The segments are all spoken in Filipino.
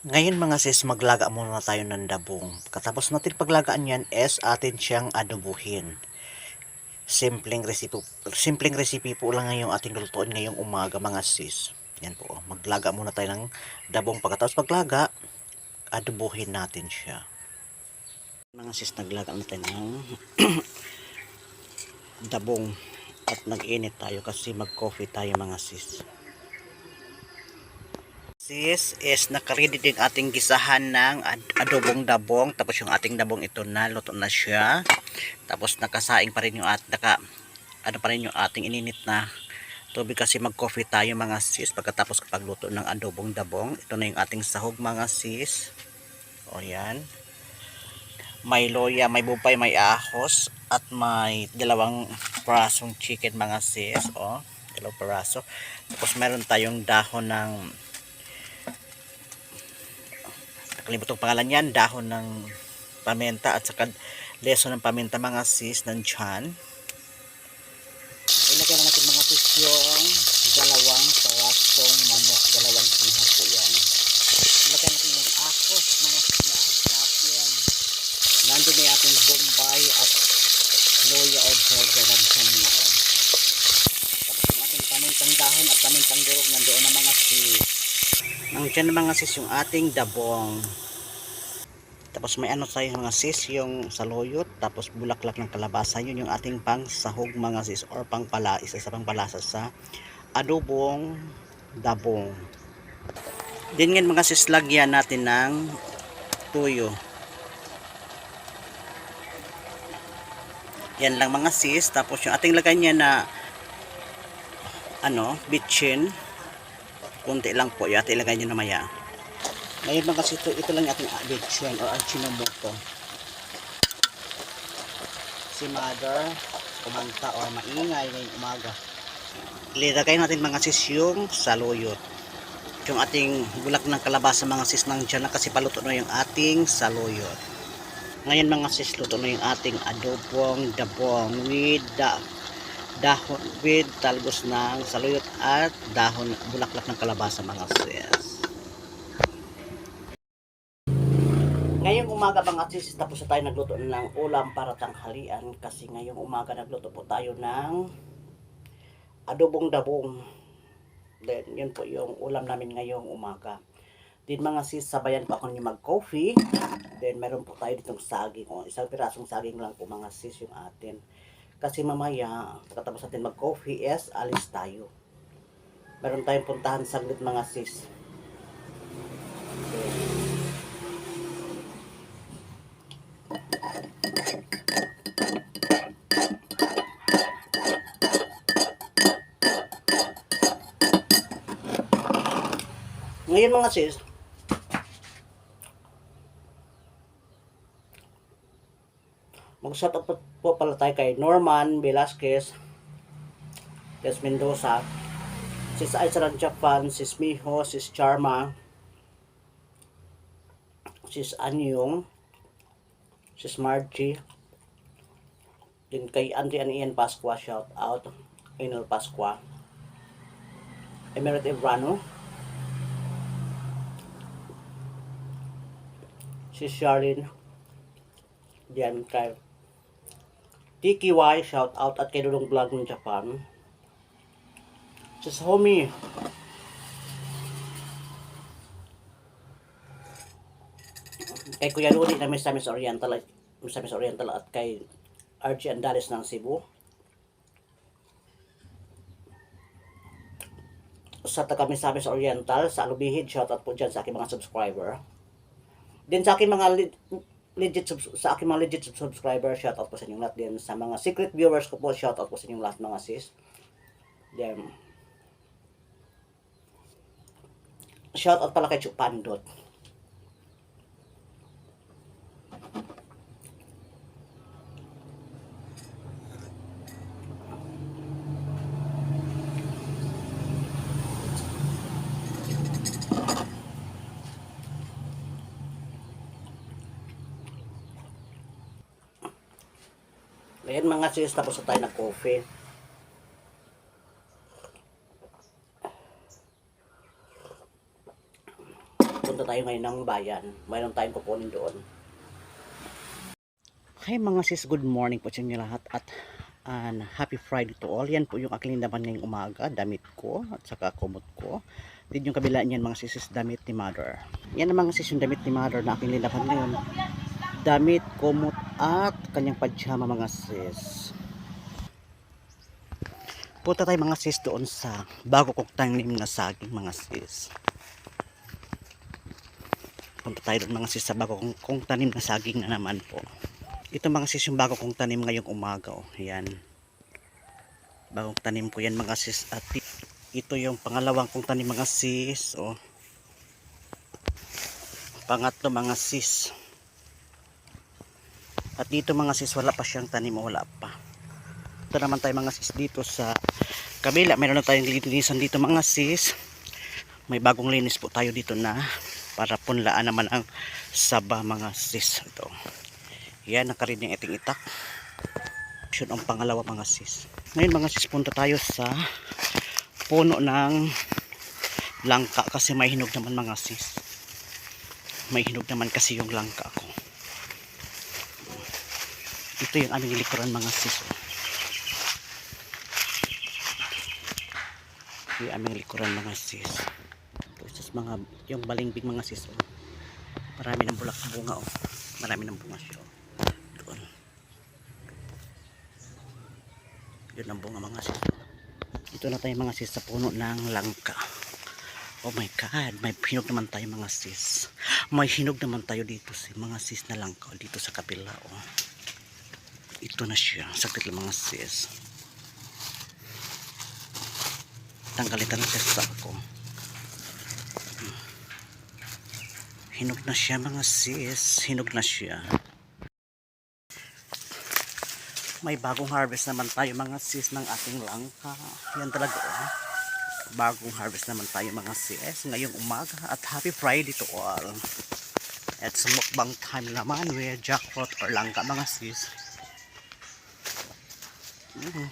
Ngayon mga sis, maglaga muna tayo ng dabong. Katapos natin paglagaan yan is atin siyang adobuhin. Simpleng recipe, simpleng recipe po lang ngayong ating lutuin ngayong umaga mga sis. Yan po, oh. maglaga muna tayo ng dabong. Pagkatapos paglaga, adobuhin natin siya. Mga sis, naglaga na tayo ng dabong at nag-init tayo kasi mag-coffee tayo mga sis. Sis is nakaredy din ating gisahan ng ad- adobong dabong. Tapos yung ating dabong ito na luto na siya. Tapos nakasaing pa rin yung at naka ano pa rin yung ating ininit na tubig kasi mag coffee tayo mga sis. Pagkatapos kapag luto ng adobong dabong ito na yung ating sahog mga sis. O yan. May loya, may bupay, may ahos at may dalawang parasong chicken mga sis. O dalawang paraso tapos meron tayong dahon ng nakalimutan ko pangalan yan dahon ng pamenta at saka leso ng pamenta mga sis ng chan ilagay na natin mga sis yung dalawang parasong manok. Dalawang kihas po yan. Ilagay natin yung akos mga sinasap yan nandun na ating bombay at loya o jorga ng chan na tapos yung ating pamintang dahon at pamintang durog nandoon na mga sis Nandiyan na mga sis yung ating dabong. Tapos may ano tayo mga sis yung saluyot. Tapos bulaklak ng kalabasa. Yun yung ating pang sahog mga sis. Or pang pala, isa sa pang palasa sa adobong dabong. Din ngayon mga sis lagyan natin ng tuyo. Yan lang mga sis. Tapos yung ating lagay niya na ano, bitchin kunti lang po ating ilagay nyo na maya. Ngayon mga kasi ito, ito lang yung ating addiction or achinomoto si mother kumanta or maingay ngayong umaga. Ilagay natin mga sis yung saluyot. Yung ating bulak ng kalabasa mga sis nang dyan na kasi paluto na yung ating saluyot. Ngayon mga sis luto na yung ating adobong dabong with the dahon with talbos ng saluyot at dahon bulaklak ng kalabasa mga sis. Ngayong umaga mga sis, tapos na tayo nagluto ng ulam para tanghalian kasi ngayong umaga nagluto po tayo ng adobong dabong. Then, yun po yung ulam namin ngayong umaga. Din mga sis, sabayan pa ako ni mag-coffee. Then, meron po tayo ditong saging. O, isang pirasong saging lang po mga sis yung atin. Kasi mamaya, katapos natin mag-coffee is alis tayo. Meron tayong puntahan saglit mga sis. Ngayon mga sis, mag-shout out po pala tayo kay Norman Velasquez, Des Mendoza, Sis Aisran Japan, Sis Miho, Sis Charma, Sis Anyong, Sis Margie, din kay Andrian Ian Pasqua, shout out, Enel Pasqua, Emerit Ebrano, Sis Charlene, Diyan kay TKY, shout out at kay Dudong Vlog ng Japan. Sis homie. Kay Kuya Luli na Miss Oriental Miss Oriental at kay RG Andales ng Cebu. Sa taga Miss Oriental, sa Alubihid, shout out po dyan sa aking mga subscriber. Din sa aking mga legit sa aking mga legit sub- subscriber, shout out po sa inyong lahat din. Sa mga secret viewers ko po, shout out po sa inyong lahat mga sis. Then, shout out pala kay Chupandot. Ayan mga sis, tapos na tayo ng coffee. Punta tayo ngayon ng bayan. Mayroon tayong kukunin doon. Hi mga sis, good morning po sa inyo lahat at and happy Friday to all. Yan po yung aking laman ngayong umaga, damit ko at saka kumot ko. Din yung kabila niyan mga sis is damit ni mother. Yan ang mga sis yung damit ni mother na aking linaban ngayon. Damit, kumot at kanyang pajama mga sis. Punta tayo mga sis doon sa bago kong tanim na saging mga sis. Punta tayo doon mga sis sa bago kong, kong tanim na saging na naman po. Ito mga sis yung bago kong tanim ngayong umaga. Oh. Yan. Bagong tanim ko yan mga sis. At ito yung pangalawang kong tanim mga sis. Oh. Pangatlo mga sis. At dito mga sis wala pa siyang tanim. Wala pa. Ito naman tayo mga sis dito sa kabila. Meron na tayong linisan dito mga sis. May bagong linis po tayo dito na para punlaan naman ang saba mga sis. Ito. Yan, nakarin yung iting itak. Yun ang pangalawa mga sis. Ngayon mga sis, punta tayo sa puno ng langka kasi may hinog naman mga sis. May hinog naman kasi yung langka. Ito yung aming likuran mga sis. Ito yung aming likuran mga sis. Ito mga, yung balingbing mga sis. Oh. Marami ng bulak bunga oh. Marami ng bunga siya oh. Doon. Yun ang bunga mga sis. Dito na tayo mga sis sa puno ng langka. Oh my God, may hinog naman tayo mga sis. May hinog naman tayo dito si mga sis na langka oh, dito sa kabila oh. Ito na siya. Saglit lang mga sis. Tanggalin na siya sa ako. Hinog na siya mga sis. Hinog na siya. May bagong harvest naman tayo mga sis ng ating langka. Yan talaga oh. Bagong harvest naman tayo mga sis ngayong umaga at happy Friday to all. At mukbang time naman with jackpot or langka mga sis. Mm.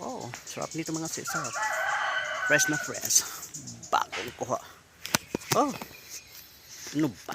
Oh, sarap nito mga sis. Sarap. Fresh na fresh. Bagong kuha. Oh, ano ba?